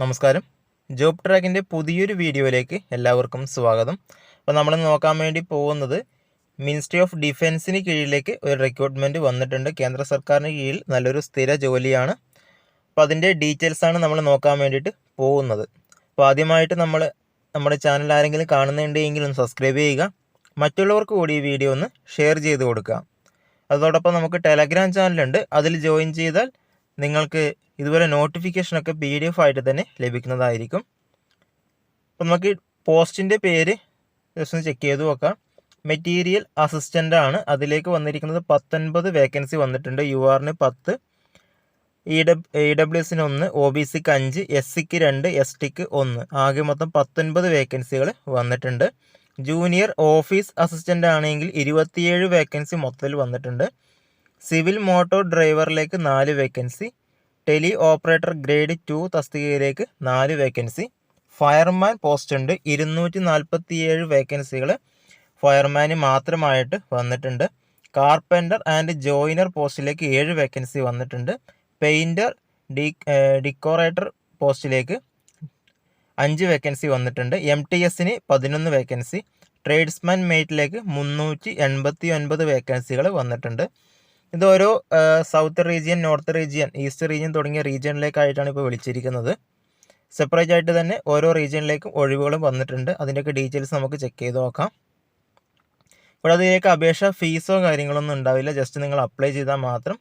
നമസ്കാരം. ജോബ് ട്രാക്കിന്റെ പുതിയൊരു വീഡിയോയിലേക്ക് എല്ലാവർക്കും സ്വാഗതം. അപ്പോൾ നമ്മൾ നോക്കാൻ വേണ്ടി പോകുന്നത് മിനിസ്ട്രി ഓഫ് ഡിഫൻസിന് കീഴിലേക്ക് ഒരു റിക്രൂട്ട്മെന്റ് വന്നിട്ടുണ്ട്. കേന്ദ്ര സർക്കാരിന് കീഴിൽ നല്ലൊരു സ്ഥിര ജോലിയാണ്. അപ്പോൾ അതിന്റെ ഡീറ്റെയിൽസാണ് നമ്മൾ നോക്കാൻ വേണ്ടിയിട്ട് പോകുന്നത്. അപ്പോൾ ആദ്യമായിട്ട് നമ്മൾ നമ്മുടെ ചാനൽ ആരെങ്കിലും കാണുന്നുണ്ടെങ്കിൽ ഒന്ന് സബ്സ്ക്രൈബ് ചെയ്യുക. മറ്റുള്ളവർക്ക് കൂടി ഈ വീഡിയോ ഒന്ന് ഷെയർ ചെയ്ത് കൊടുക്കുക. അതോടൊപ്പം നമുക്ക് ടെലഗ്രാം ചാനലുണ്ട്. അതിൽ ജോയിൻ ചെയ്താൽ നിങ്ങൾക്ക് ഇതുപോലെ നോട്ടിഫിക്കേഷനൊക്കെ പി ഡി എഫ് ആയിട്ട് തന്നെ ലഭിക്കുന്നതായിരിക്കും. അപ്പം നമുക്ക് പോസ്റ്റിന്റെ പേര് ജസ്റ്റ് ഒന്ന് ചെക്ക് ചെയ്ത് നോക്കാം. മെറ്റീരിയൽ അസിസ്റ്റന്റ് ആണ്. അതിലേക്ക് വന്നിരിക്കുന്നത് പത്തൊൻപത് വേക്കൻസി വന്നിട്ടുണ്ട്. യു ആറിന് പത്ത് ഇ ഡബ് ഇ ഡബ്ല്യു എസിന് ഒന്ന് ഒ ബി സിക്ക് അഞ്ച് എസ് സിക്ക് രണ്ട് എസ് ടിക്ക് ഒന്ന്. ആകെ മൊത്തം പത്തൊൻപത് വേക്കൻസികൾ വന്നിട്ടുണ്ട്. ജൂനിയർ ഓഫീസ് അസിസ്റ്റന്റ് ആണെങ്കിൽ ഇരുപത്തിയേഴ് വേക്കൻസി മൊത്തത്തിൽ വന്നിട്ടുണ്ട്. സിവിൽ മോട്ടോർ ഡ്രൈവറിലേക്ക് നാല് vacancy tele operator grade two തസ്തികയിലേക്ക് നാല് വേക്കൻസി ഫയർമാൻ പോസ്റ്റ് ഉണ്ട് ഇരുന്നൂറ്റി നാൽപ്പത്തിയേഴ് വേക്കൻസികൾ ഫയർമാന് മാത്രമായിട്ട് വന്നിട്ടുണ്ട്. കാർപ്പന്റർ ആൻഡ് ജോയിനർ പോസ്റ്റിലേക്ക് ഏഴ് വേക്കൻസി വന്നിട്ടുണ്ട്. പെയിന്റർ ഡി ഡിക്കോറേറ്റർ പോസ്റ്റിലേക്ക് അഞ്ച് വേക്കൻസി വന്നിട്ടുണ്ട്. എം ടി എസിന് പതിനൊന്ന് വേക്കൻസി ട്രേഡ്സ്മാൻ മേറ്റിലേക്ക് മുന്നൂറ്റി എൺപത്തി ഒൻപത് വേക്കൻസികൾ വന്നിട്ടുണ്ട്. ഇത് ഓരോ south region north region east region തുടങ്ങിയ റീജിയനിലേക്കായിട്ടാണ് ഇപ്പോൾ വിളിച്ചിരിക്കുന്നത്. സെപ്പറേറ്റ് ആയിട്ട് തന്നെ ഓരോ റീജിയനിലേക്കും ഒഴിവുകളും വന്നിട്ടുണ്ട്. അതിന്റെയൊക്കെ ഡീറ്റെയിൽസ് നമുക്ക് ചെക്ക് ചെയ്ത് നോക്കാം. ഇവിടെ അതിലേക്ക് അപേക്ഷ ഫീസോ കാര്യങ്ങളൊന്നും ഉണ്ടാവില്ല. ജസ്റ്റ് നിങ്ങൾ അപ്ലൈ ചെയ്താൽ മാത്രം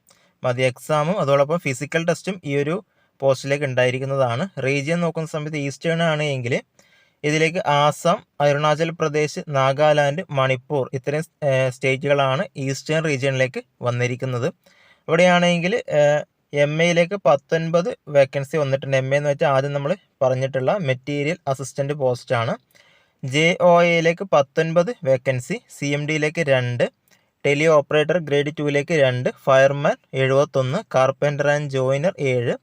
മതി. എക്സാമും അതോടൊപ്പം ഫിസിക്കൽ ടെസ്റ്റും ഈ ഒരു പോസ്റ്റിലേക്ക് ഉണ്ടായിരിക്കുന്നതാണ്. റീജിയൻ നോക്കുന്ന സമയത്ത് ഈസ്റ്റേൺ ആണ് എങ്കിൽ ഇതിലേക്ക് ആസാം അരുണാചൽ പ്രദേശ് നാഗാലാൻഡ് മണിപ്പൂർ ഇത്രയും സ്റ്റേറ്റുകളാണ് ഈസ്റ്റേൺ റീജിയനിലേക്ക് വന്നിരിക്കുന്നത്. ഇവിടെയാണെങ്കിൽ എം എയിലേക്ക് പത്തൊൻപത് വേക്കൻസി വന്നിട്ടുണ്ട്. എം എ എന്ന് വെച്ചാൽ ആദ്യം നമ്മൾ പറഞ്ഞിട്ടുള്ള മെറ്റീരിയൽ അസിസ്റ്റന്റ് പോസ്റ്റാണ് ജെ ഒ എയിലേക്ക് പത്തൊൻപത് വേക്കൻസി സി എം ഡിയിലേക്ക് രണ്ട് ടെലി ഓപ്പറേറ്റർ ഗ്രേഡ് ടുവിലേക്ക് രണ്ട് ഫയർമാൻ എഴുപത്തൊന്ന് കാർപ്പന്റർ ആൻഡ് ജോയിനർ ഏഴ്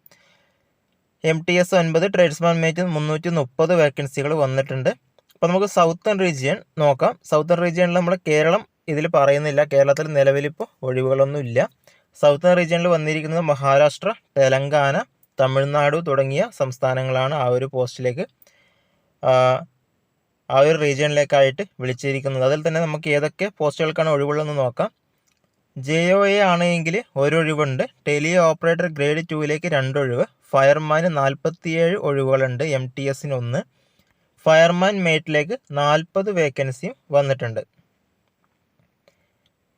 എം ടി എസ് ഒൻപത് ട്രേഡ്സ്മാൻ മേറ്റ് മുന്നൂറ്റി മുപ്പത് വേക്കൻസികൾ വന്നിട്ടുണ്ട്. അപ്പോൾ നമുക്ക് സൗത്തൺ റീജിയൻ നോക്കാം. സൗത്തൺ റീജിയനിൽ നമ്മൾ കേരളം ഇതിൽ പറയുന്നില്ല. കേരളത്തിൽ നിലവിലിപ്പോൾ ഒഴിവുകളൊന്നും ഇല്ല സൗത്തൺ റീജിയനിൽ വന്നിരിക്കുന്നത് മഹാരാഷ്ട്ര തെലങ്കാന തമിഴ്നാട് തുടങ്ങിയ സംസ്ഥാനങ്ങളാണ് ആ ഒരു പോസ്റ്റിലേക്ക് ആ ഒരു റീജിയനിലേക്കായിട്ട് വിളിച്ചിരിക്കുന്നത്. അതിൽ തന്നെ നമുക്ക് ഏതൊക്കെ പോസ്റ്റുകൾക്കാണ് ഒഴിവുള്ളതെന്ന് നോക്കാം. ജെ ഒ എ ആണെങ്കിൽ ഒരൊഴിവുണ്ട്. ടെലി ഓപ്പറേറ്റർ ഗ്രേഡ് ടുവിലേക്ക് രണ്ടൊഴിവ്. ഫയർമാന് നാൽപ്പത്തിയേഴ് ഒഴിവുകളുണ്ട് എം ടി എസിന് ഒന്ന്. ഫയർമാൻ മേറ്റിലേക്ക് നാൽപ്പത് വേക്കൻസിയും വന്നിട്ടുണ്ട്.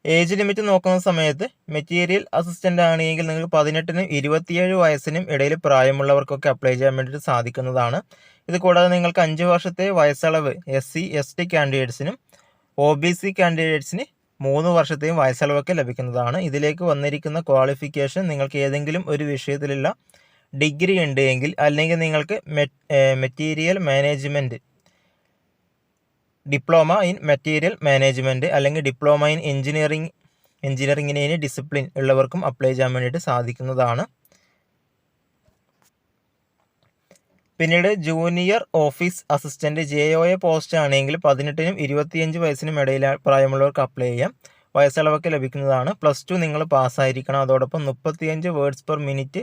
ഏജ് ലിമിറ്റ് നോക്കുന്ന സമയത്ത് മെറ്റീരിയൽ അസിസ്റ്റന്റ് ആണെങ്കിൽ നിങ്ങൾക്ക് പതിനെട്ടിനും ഇരുപത്തിയേഴ് വയസ്സിനും ഇടയിൽ പ്രായമുള്ളവർക്കൊക്കെ അപ്ലൈ ചെയ്യാൻ വേണ്ടിയിട്ട് സാധിക്കുന്നതാണ്. ഇത് കൂടാതെ നിങ്ങൾക്ക് അഞ്ച് വർഷത്തെ വയസ്സളവ് എസ് സി എസ് ടി കാൻഡിഡേറ്റ്സിനും ഒ ബി സി കാൻഡിഡേറ്റ്സിന് മൂന്ന് വർഷത്തെയും വയസ്സളവൊക്കെ ലഭിക്കുന്നതാണ്. ഇതിലേക്ക് വന്നിരിക്കുന്ന ക്വാളിഫിക്കേഷൻ നിങ്ങൾക്ക് ഏതെങ്കിലും ഒരു വിഷയത്തിലുള്ള ഡിഗ്രി ഉണ്ട് എങ്കിൽ അല്ലെങ്കിൽ നിങ്ങൾക്ക് material management diploma in material management അല്ലെങ്കിൽ ഡിപ്ലോമ ഇൻ എഞ്ചിനീയറിംഗ് എഞ്ചിനീയറിംഗിന് ഡിസിപ്ലിൻ ഉള്ളവർക്കും അപ്ലൈ ചെയ്യാൻ വേണ്ടിയിട്ട് സാധിക്കുന്നതാണ്. പിന്നീട് junior office assistant J O A post ആണെങ്കിൽ പതിനെട്ടിനും ഇരുപത്തിയഞ്ച് വയസ്സിനും ഇടയിൽ പ്രായമുള്ളവർക്ക് അപ്ലൈ ചെയ്യാം. വയസ്സളവൊക്കെ ലഭിക്കുന്നതാണ്. പ്ലസ് ടു നിങ്ങൾ പാസ്സായിരിക്കണം അതോടൊപ്പം മുപ്പത്തിയഞ്ച് വേർഡ്സ് പെർ മിനിറ്റ്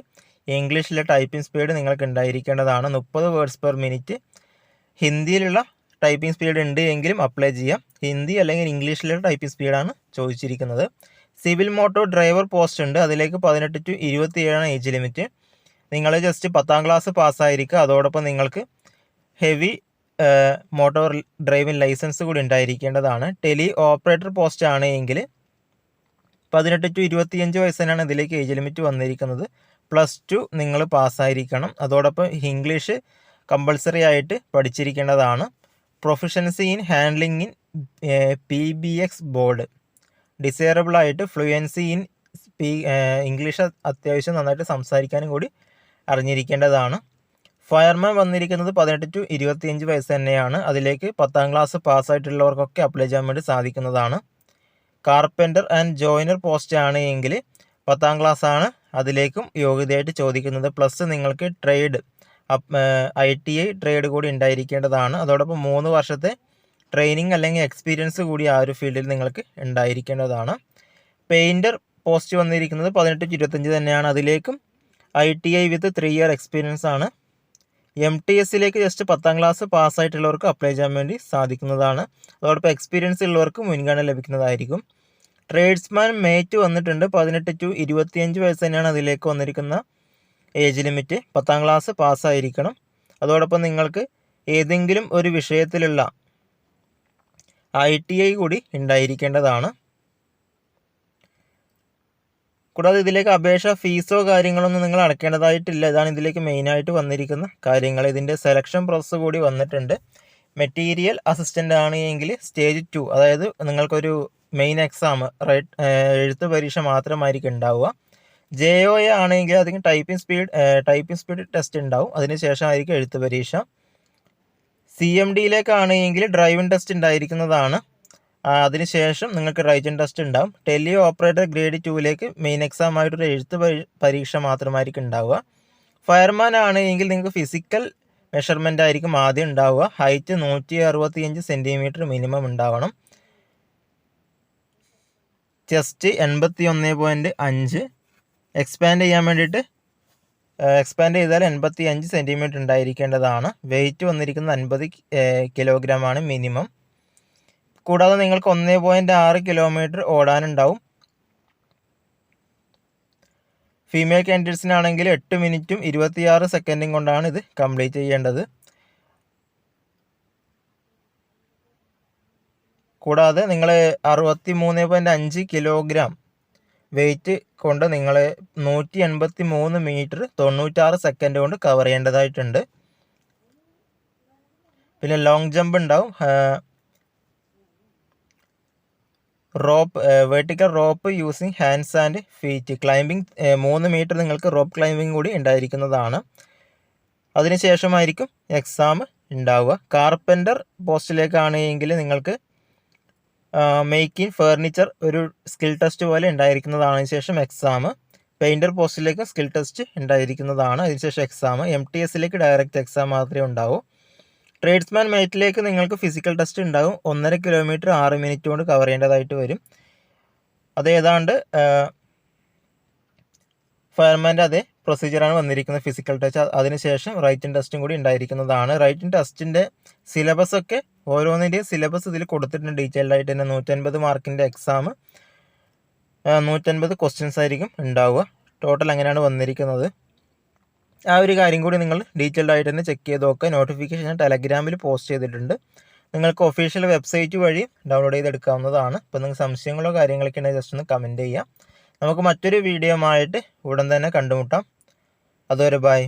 ഇംഗ്ലീഷിലെ ടൈപ്പിംഗ് സ്പീഡ് നിങ്ങൾക്ക് ഉണ്ടായിരിക്കേണ്ടതാണ്. മുപ്പത് വേർഡ്സ് പെർ മിനിറ്റ് ഹിന്ദിയിലുള്ള ടൈപ്പിംഗ് സ്പീഡ് ഉണ്ട് എങ്കിലും അപ്ലൈ ചെയ്യാം. ഹിന്ദി അല്ലെങ്കിൽ ഇംഗ്ലീഷിലെ ടൈപ്പിംഗ് സ്പീഡാണ് ചോദിച്ചിരിക്കുന്നത്. സിവിൽ മോട്ടോർ ഡ്രൈവർ പോസ്റ്റ് ഉണ്ട്. അതിലേക്ക് പതിനെട്ട് ടു ഇരുപത്തിയേഴാണ് ഏജ് ലിമിറ്റ് നിങ്ങൾ ജസ്റ്റ് പത്താം ക്ലാസ് പാസ്സായിരിക്കുക അതോടൊപ്പം നിങ്ങൾക്ക് ഹെവി മോട്ടോർ ഡ്രൈവിംഗ് ലൈസൻസ് കൂടി ഉണ്ടായിരിക്കേണ്ടതാണ്. ടെലി ഓപ്പറേറ്റർ പോസ്റ്റ് ആണ് എങ്കിൽ പതിനെട്ട് ടു ഇരുപത്തിയഞ്ച് വയസ്സിനാണ് ഇതിലേക്ക് ഏജ് ലിമിറ്റ് വന്നിരിക്കുന്നത്. പ്ലസ് ടു നിങ്ങൾ പാസ്സായിരിക്കണം അതോടൊപ്പം ഇംഗ്ലീഷ് കമ്പൾസറി ആയിട്ട് പഠിച്ചിരിക്കേണ്ടതാണ്. Proficiency in handling in P B X board desirable ആയിട്ട് ഫ്ലുവൻസി ഇൻ സ്പീ ഇംഗ്ലീഷ് അത്യാവശ്യം നന്നായിട്ട് സംസാരിക്കാനും കൂടി അറിഞ്ഞിരിക്കേണ്ടതാണ്. ഫയർമാൻ വന്നിരിക്കുന്നത് പതിനെട്ട് ടു ഇരുപത്തിയഞ്ച് വയസ്സ് തന്നെയാണ്. അതിലേക്ക് പത്താം ക്ലാസ് പാസ്സായിട്ടുള്ളവർക്കൊക്കെ അപ്ലൈ ചെയ്യാൻ വേണ്ടി സാധിക്കുന്നതാണ്. കാർപ്പന്റർ ആൻഡ് ജോയിനർ പോസ്റ്റ് ആണ് എങ്കിൽ പത്താം ക്ലാസ് ആണ്. അതിലേക്കും യോഗ്യതയായിട്ട് ചോദിക്കുന്നത് പ്ലസ് നിങ്ങൾക്ക് trade I T I trade കൂടി ഉണ്ടായിരിക്കേണ്ടതാണ്. അതോടൊപ്പം മൂന്ന് വർഷത്തെ ട്രെയിനിങ് അല്ലെങ്കിൽ എക്സ്പീരിയൻസ് കൂടി ആ ഒരു ഫീൽഡിൽ നിങ്ങൾക്ക് ഉണ്ടായിരിക്കേണ്ടതാണ്. പെയിന്റർ പോസ്റ്റ് വന്നിരിക്കുന്നത് പതിനെട്ട് ഇരുപത്തഞ്ച് തന്നെയാണ്. അതിലേക്കും I T I with three year experience ആണ്. എം ടി എസ്സിലേക്ക് ജസ്റ്റ് പത്താം ക്ലാസ് പാസ്സായിട്ടുള്ളവർക്ക് അപ്ലൈ ചെയ്യാൻ വേണ്ടി സാധിക്കുന്നതാണ്. അതോടൊപ്പം എക്സ്പീരിയൻസ് ഉള്ളവർക്ക് മുൻഗണന ലഭിക്കുന്നതായിരിക്കും. ട്രേഡ്സ്മാൻ മേറ്റ് വന്നിട്ടുണ്ട്. പതിനെട്ട് ടു ഇരുപത്തിയഞ്ച് വയസ്സ് തന്നെയാണ് അതിലേക്ക് വന്നിരിക്കുന്ന ഏജ് ലിമിറ്റ് പത്താം ക്ലാസ് പാസ്സായിരിക്കണം അതോടൊപ്പം നിങ്ങൾക്ക് ഏതെങ്കിലും ഒരു വിഷയത്തിലുള്ള ഐ ടി ഐ കൂടി ഉണ്ടായിരിക്കേണ്ടതാണ്. കൂടാതെ ഇതിലേക്ക് അപേക്ഷ ഫീസോ കാര്യങ്ങളൊന്നും നിങ്ങൾ അടയ്ക്കേണ്ടതായിട്ടില്ല ഇതാണ് ഇതിലേക്ക് മെയിനായിട്ട് വന്നിരിക്കുന്ന കാര്യങ്ങൾ. ഇതിന്റെ സെലക്ഷൻ പ്രോസസ്സ് കൂടി വന്നിട്ടുണ്ട്. മെറ്റീരിയൽ അസിസ്റ്റന്റ് ആണ് എങ്കിൽ സ്റ്റേജ് ടു അതായത് നിങ്ങൾക്കൊരു മെയിൻ എക്സാം റൈറ്റ് എഴുത്ത് പരീക്ഷ മാത്രമായിരിക്കും ഉണ്ടാവുക. ജെ ഒ എ ആണെങ്കിൽ അതിന് typing speed typing speed test ഉണ്ടാവും. അതിനുശേഷമായിരിക്കും എഴുത്ത് പരീക്ഷ. സി എം ഡിയിലേക്കാണെങ്കിൽ ഡ്രൈവിംഗ് ടെസ്റ്റ് ഉണ്ടായിരിക്കുന്നതാണ്. അതിനുശേഷം നിങ്ങൾക്ക് റൈറ്റിംഗ് ടെസ്റ്റ് ഉണ്ടാവും. ടെലി ഓപ്പറേറ്റർ ഗ്രേഡ് ടുവിലേക്ക് മെയിൻ എക്സാം ആയിട്ടൊരു എഴുത്ത് പരീക്ഷ മാത്രമായിരിക്കും ഉണ്ടാവുക. ഫയർമാൻ ആണ് എങ്കിൽ നിങ്ങൾക്ക് ഫിസിക്കൽ മെഷർമെന്റ് ആയിരിക്കും ആദ്യം ഉണ്ടാവുക. ഹൈറ്റ് നൂറ്റി അറുപത്തി അഞ്ച് സെന്റിമീറ്റർ മിനിമം ഉണ്ടാവണം. ചെസ്റ്റ് എൺപത്തി ഒന്ന് പോയിന്റ് അഞ്ച്. എക്സ്പാൻഡ് ചെയ്യാൻ വേണ്ടിയിട്ട് എക്സ്പാൻഡ് ചെയ്താൽ എൺപത്തി അഞ്ച് സെന്റിമീറ്റർ ഉണ്ടായിരിക്കേണ്ടതാണ്. വെയിറ്റ് വന്നിരിക്കുന്നത് അൻപത് കിലോഗ്രാം ആണ് മിനിമം കൂടാതെ നിങ്ങൾക്ക് ഒന്നേ പോയിന്റ് ആറ് കിലോമീറ്റർ ഓടാനുണ്ടാവും. ഫീമെയിൽ കാൻഡിഡേറ്റ്സിനാണെങ്കിൽ എട്ട് മിനിറ്റും ഇരുപത്തിയാറ് സെക്കൻഡും കൊണ്ടാണ് ഇത് കംപ്ലീറ്റ് ചെയ്യേണ്ടത്. കൂടാതെ നിങ്ങൾ അറുപത്തി മൂന്ന് പോയിന്റ് അഞ്ച് കിലോഗ്രാം വെയിറ്റ് കൊണ്ട് നിങ്ങൾ നൂറ്റി എൺപത്തി മൂന്ന് മീറ്റർ തൊണ്ണൂറ്റാറ് സെക്കൻഡ് കൊണ്ട് കവർ ചെയ്യേണ്ടതായിട്ടുണ്ട്. പിന്നെ ലോങ് ജമ്പ് ഉണ്ടാവും. Rope vertical rope using hands and feet. Climbing മൂന്ന് മീറ്റർ നിങ്ങൾക്ക് റോപ്പ് ക്ലൈമ്പിംഗ് കൂടി ഉണ്ടായിരിക്കുന്നതാണ്. അതിനുശേഷമായിരിക്കും എക്സാം ഉണ്ടാവുക. കാർപ്പന്റർ പോസ്റ്റിലേക്കാണെങ്കിൽ നിങ്ങൾക്ക് മേക്കിംഗ് ഫേർണിച്ചർ ഒരു സ്കിൽ ടെസ്റ്റ് പോലെ ഉണ്ടായിരിക്കുന്നതാണ്. അതിനുശേഷം എക്സാം. പെയിന്റർ പോസ്റ്റിലേക്ക് സ്കിൽ ടെസ്റ്റ് ഉണ്ടായിരിക്കുന്നതാണ്. അതിനുശേഷം എക്സാം. എം ടി എസിലേക്ക് ഡയറക്റ്റ് എക്സാം മാത്രമേ ഉണ്ടാവൂ. ട്രേഡ്സ്മാൻ മേറ്റിലേക്ക് നിങ്ങൾക്ക് ഫിസിക്കൽ ടെസ്റ്റ് ഉണ്ടാകും. ഒന്നര കിലോമീറ്റർ ആറ് മിനിറ്റ് കൊണ്ട് കവർ ചെയ്യേണ്ടതായിട്ട് വരും. അത് ഏതാണ്ട് ഫയർമാന്റെ അതേ പ്രൊസീജിയറാണ് വന്നിരിക്കുന്നത് ഫിസിക്കൽ ടെസ്റ്റ് അതിനുശേഷം റൈറ്റിംഗ് ടെസ്റ്റും കൂടി ഉണ്ടായിരിക്കുന്നതാണ്. റൈറ്റിംഗ് ടെസ്റ്റിന്റെ സിലബസ് ഒക്കെ ഓരോന്നിന്റെയും സിലബസ് ഇതിൽ കൊടുത്തിട്ടുണ്ട്. ഡീറ്റെയിൽഡ് ആയിട്ട് തന്നെ നൂറ്റൻപത് മാർക്കിന്റെ എക്സാം നൂറ്റൻപത് ക്വസ്റ്റ്യൻസ് ആയിരിക്കും ഉണ്ടാവുക. ടോട്ടൽ അങ്ങനെയാണ് വന്നിരിക്കുന്നത്. ആ ഒരു കാര്യം കൂടി നിങ്ങൾ ഡീറ്റെയിൽഡ് ആയിട്ട് തന്നെ ചെക്ക് ചെയ്ത് നോക്കുക നോട്ടിഫിക്കേഷൻ ടെലഗ്രാമിൽ പോസ്റ്റ് ചെയ്തിട്ടുണ്ട്. നിങ്ങൾക്ക് ഒഫീഷ്യൽ വെബ്സൈറ്റ് വഴി ഡൗൺലോഡ് ചെയ്തെടുക്കാവുന്നതാണ്. അപ്പോൾ നിങ്ങൾക്ക് സംശയങ്ങളോ കാര്യങ്ങളൊക്കെ ഉണ്ടെങ്കിൽ ജസ്റ്റ് ഒന്ന് കമന്റ് ചെയ്യാം. നമുക്ക് മറ്റൊരു വീഡിയോ ആയിട്ട് ഉടൻ തന്നെ കണ്ടുമുട്ടാം. അതുവരെ ബൈ